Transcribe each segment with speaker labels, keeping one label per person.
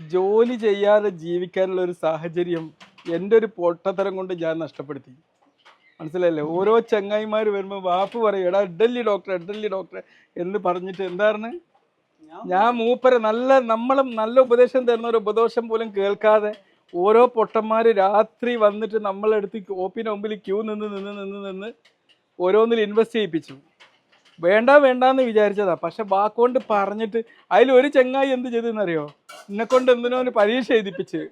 Speaker 1: ജോലി ചെയ്യാതെ ജീവിക്കാനുള്ള ഒരു സാഹചര്യം എന്റെ ഒരു പൊട്ടത്തരം കൊണ്ട് ഞാൻ നഷ്ടപ്പെടുത്തി. മനസ്സിലായില്ലേ? ഓരോ ചങ്ങായിമാർ വരുമ്പോൾ വാപ്പ് പറയും എടാ ഇഡല്ലി ഡോക്ടറെ ഇഡല്ലി ഡോക്ടറെ എന്ന് പറഞ്ഞിട്ട് എന്താണ് ഞാൻ മൂപ്പരെ നല്ല നമ്മളും നല്ല ഉപദേശം തരുന്ന ഒരു ഉപദോഷം പോലും കേൾക്കാതെ ഓരോ പൊട്ടന്മാർ രാത്രി വന്നിട്ട് നമ്മളെടുത്ത് ഓപ്പിന് മുമ്പിൽ ക്യൂ നിന്ന് നിന്ന് നിന്ന് നിന്ന് ഓരോന്നിൽ ഇൻവെസ്റ്റ് ചെയ്യിപ്പിച്ചു. വേണ്ട വേണ്ടാന്ന് വിചാരിച്ചതാ. പക്ഷെ വാക്കുകൊണ്ട് പറഞ്ഞിട്ട് അതിൽ ഒരു ചെങ്ങായി എന്ത് ചെയ്തെന്നറിയോ? എന്നെ കൊണ്ട് എന്തിനോ പരീക്ഷ എഴുതിപ്പിച്ച്.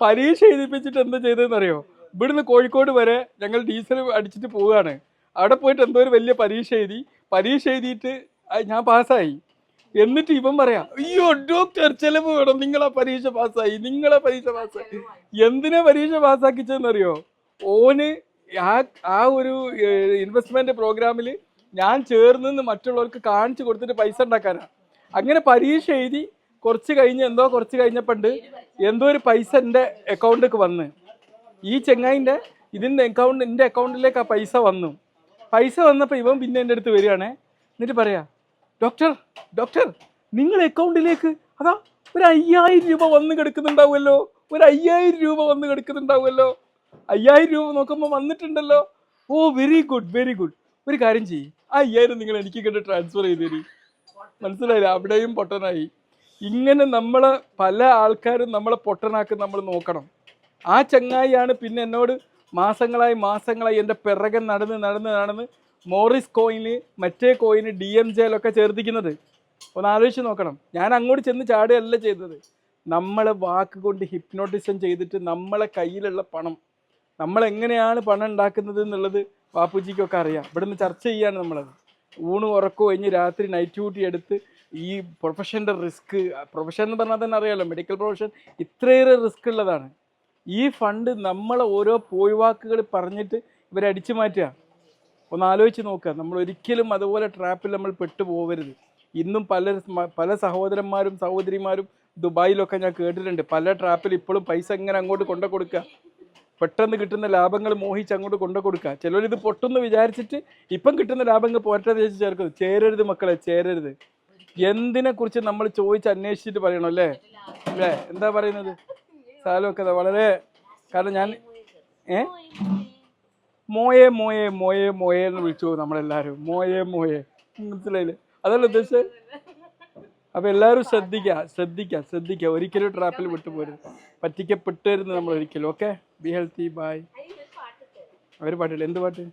Speaker 1: പരീക്ഷ എഴുതിപ്പിച്ചിട്ട് എന്ത് ചെയ്തെന്നറിയോ? ഇവിടുന്ന് കോഴിക്കോട് വരെ ഞങ്ങൾ ഡീസൽ അടിച്ചിട്ട് പോവുകയാണ്. അവിടെ പോയിട്ട് എന്തോ ഒരു വലിയ പരീക്ഷ എഴുതി. പരീക്ഷ എഴുതിയിട്ട് ഞാൻ പാസ്സായി. എന്നിട്ട് ഇവൻ പറയാ അയ്യോ ഡോക്ടർ ചെലവ് വേണം. നിങ്ങളെ പരീക്ഷ പാസ്സായി. നിങ്ങളെ പരീക്ഷ പാസ്സായി. എന്തിനാ പരീക്ഷ പാസ്സാക്കിച്ചെന്നറിയോ ഓന് ആ ആ ഒരു ഇൻവെസ്റ്റ്മെന്റ് പ്രോഗ്രാമിൽ ഞാൻ ചേർന്ന് മറ്റുള്ളവർക്ക് കാണിച്ചു കൊടുത്തിട്ട് പൈസ ഉണ്ടാക്കാനാ. അങ്ങനെ പരീക്ഷ എഴുതി കുറച്ച് കഴിഞ്ഞ് എന്തോ കുറച്ച് കഴിഞ്ഞപ്പണ്ട് എന്തോ ഒരു പൈസ എന്റെ അക്കൗണ്ടിലേക്ക് വന്ന്. ഈ ചെങ്ങായിന്റെ ഇതിന്റെ അക്കൗണ്ട് എന്റെ അക്കൗണ്ടിലേക്ക് ആ പൈസ വന്നു. പൈസ വന്നപ്പോൾ ഇവൻ പിന്നെ എന്റെ അടുത്ത് വരികയാണേ. എന്നിട്ട് പറയാ ഡോക്ടർ ഡോക്ടർ നിങ്ങൾ അക്കൗണ്ടിലേക്ക് അതാ ഒരു അയ്യായിരം രൂപ വന്ന് കിടക്കുന്നുണ്ടാവുമല്ലോ. ഒരു അയ്യായിരം രൂപ വന്ന് കിടക്കുന്നുണ്ടാവുമല്ലോ. അയ്യായിരം രൂപ നോക്കുമ്പോൾ വന്നിട്ടുണ്ടല്ലോ. ഓ വെരി ഗുഡ് വെരി ഗുഡ് ഒരു കാര്യം ചെയ്യ്. അയ്യായിരം നിങ്ങൾ എനിക്ക് കണ്ട് ട്രാൻസ്ഫർ ചെയ്ത് തരി മനസ്സിലായില്ല? അവിടെയും പൊട്ടനായി. ഇങ്ങനെ നമ്മളെ പല ആൾക്കാരും നമ്മളെ പൊട്ടനാക്കി നമ്മൾ നോക്കണം. ആ ചങ്ങായിയാണ് പിന്നെ എന്നോട് മാസങ്ങളായി മാസങ്ങളായി എന്റെ പിറകെ നടന്ന് നടന്ന് നടന്ന് മോറിസ് കോയിന് മറ്റേ കോയിന് ഡി എം ജെയിലൊക്കെ ചേർത്തിക്കുന്നത് ഒന്ന് ആലോചിച്ച് നോക്കണം. ഞാൻ അങ്ങോട്ട് ചെന്ന് ചാടുകയല്ല ചെയ്തത്. നമ്മളെ വാക്ക് കൊണ്ട് ഹിപ്നോട്ടിസം ചെയ്തിട്ട് നമ്മളെ കയ്യിലുള്ള പണം നമ്മൾ എങ്ങനെയാണ് പണം ഉണ്ടാക്കുന്നത് എന്നുള്ളത് ബാപ്പുജിക്കൊക്കെ അറിയാം. ഇവിടുന്ന് ചർച്ച ചെയ്യാണ് നമ്മളത്. ഊണ് ഉറക്കോ കഴിഞ്ഞ് രാത്രി നൈറ്റ് ഡ്യൂട്ടി എടുത്ത് ഈ പ്രൊഫഷന്റെ റിസ്ക് പ്രൊഫഷൻ എന്ന് പറഞ്ഞാൽ തന്നെ അറിയാമല്ലോ മെഡിക്കൽ പ്രൊഫഷൻ ഇത്രയേറെ റിസ്ക് ഉള്ളതാണ്. ഈ ഫണ്ട് നമ്മളെ ഓരോ പോയിവാക്കുകൾ പറഞ്ഞിട്ട് ഇവരെ അടിച്ചു മാറ്റുക. ഒന്ന് ആലോചിച്ച് നോക്കുക. നമ്മൾ ഒരിക്കലും അതുപോലെ ട്രാപ്പിൽ നമ്മൾ പെട്ടു പോകരുത് ഇന്നും പല പല സഹോദരന്മാരും സഹോദരിമാരും ദുബായിലൊക്കെ ഞാൻ കേട്ടിട്ടുണ്ട്. പല ട്രാപ്പിൽ ഇപ്പോഴും പൈസ ഇങ്ങനെ അങ്ങോട്ട് കൊണ്ടു കൊടുക്കുക പെട്ടെന്ന് കിട്ടുന്ന ലാഭങ്ങൾ മോഹിച്ച് അങ്ങോട്ട് കൊണ്ടു കൊടുക്കുക ചിലർ ഇത് പൊട്ടെന്ന് വിചാരിച്ചിട്ട് ഇപ്പം കിട്ടുന്ന ലാഭങ്ങൾ പോരട്ടെ ചേച്ചി ചേർക്കുന്നത് ചേരരുത് മക്കളെ ചേരരുത്. എന്തിനെക്കുറിച്ച് നമ്മൾ ചോദിച്ച് അന്വേഷിച്ചിട്ട് പറയണം അല്ലേ? അല്ലേ? എന്താ പറയുന്നത്? സ്ഥലമൊക്കെ ദാ വളരെ കാരണം ഞാൻ ഏ? മോയെ മോയെ മോയെ മോയെ എന്ന് വിളിച്ചു നമ്മളെല്ലാവരും മോയെ മോയെ. മനസ്സിലായില്ലേ? അതല്ല ഉദ്ദേശിച്ചത്? അപ്പൊ എല്ലാവരും ശ്രദ്ധിക്കുക ശ്രദ്ധിക്കുക ശ്രദ്ധിക്കുക ഒരിക്കലും ട്രാപ്പിൽ വിട്ടുപോരുത് പറ്റിക്കപ്പെട്ടരുത് നമ്മൾ ഒരിക്കലും ഓക്കെ ബി ഹെൽത്തി ബൈ അവർ പാട്ടില്ല എന്ത് പാട്ട്